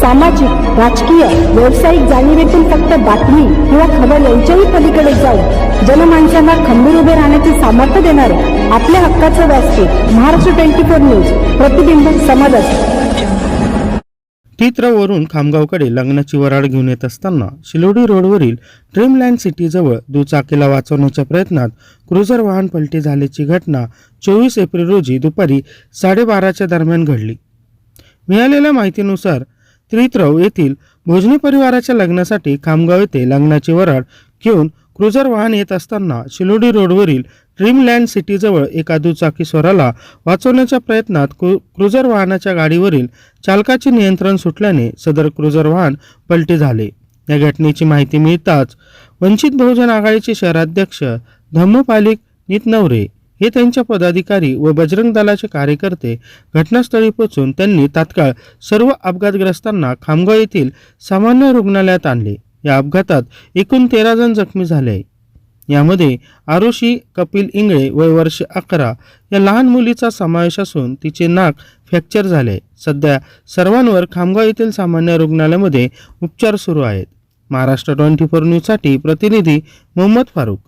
सामाजिक राजकीय व्यावसायिक जाणीवेतून फक्त बातमी किंवा खबर यांच्याही पलीकडे जाऊन जनमानसांना खंबीर उभे राहण्याचे सामर्थ्य देणारे आपल्या हक्काचं व्यासपीठ महाराष्ट्र ट्वेंटी फोर न्यूज प्रतिबिंब समाजात तित्रवरून खामगावकडे लग्नाची वराड घेऊन येत असताना शिलोडी रोडवरील ड्रीमलँड सिटीजवळ दुचाकीला वाचवण्याच्या प्रयत्नात क्रुझर वाहन पलटी झाल्याची घटना चोवीस एप्रिल रोजी दुपारी साडेबाराच्या दरम्यान घडली. मिळालेल्या माहितीनुसार त्रित्रव येथील भोजनी परिवाराच्या लग्नासाठी खामगाव येथे लग्नाची वराड घेऊन क्रुझर वाहन येत असताना शिलोडी रोडवरील ड्रीमलँड सिटीजवळ एका दुचाकी स्वराला वाचवण्याच्या प्रयत्नात क्रू क्रुझर वाहनाच्या गाडीवरील चालकाचे नियंत्रण सुटल्याने सदर क्रुझर वाहन पलटी झाले. या घटनेची माहिती मिळताच वंचित बहुजन आघाडीचे शहराध्यक्ष धम्मपालिक नितनवरे हे त्यांच्या पदाधिकारी व बजरंग दलाचे कार्यकर्ते घटनास्थळी पोहोचून त्यांनी तात्काळ सर्व अपघातग्रस्तांना खामगाव येथील सामान्य रुग्णालयात आणले. या अपघातात एकूण तेरा जण जखमी झाले. यामध्ये आरोशी कपिल इंगळे वय वर्ष अकरा या लहान मुलीचा समावेश असून तिचे नाक फ्रॅक्चर झाले. सध्या सर्वांवर खामगाव येथील सामान्य रुग्णालयामध्ये उपचार सुरू आहेत. महाराष्ट्र ट्वेंटी फोर न्यूजसाठी प्रतिनिधी मोहम्मद फारूक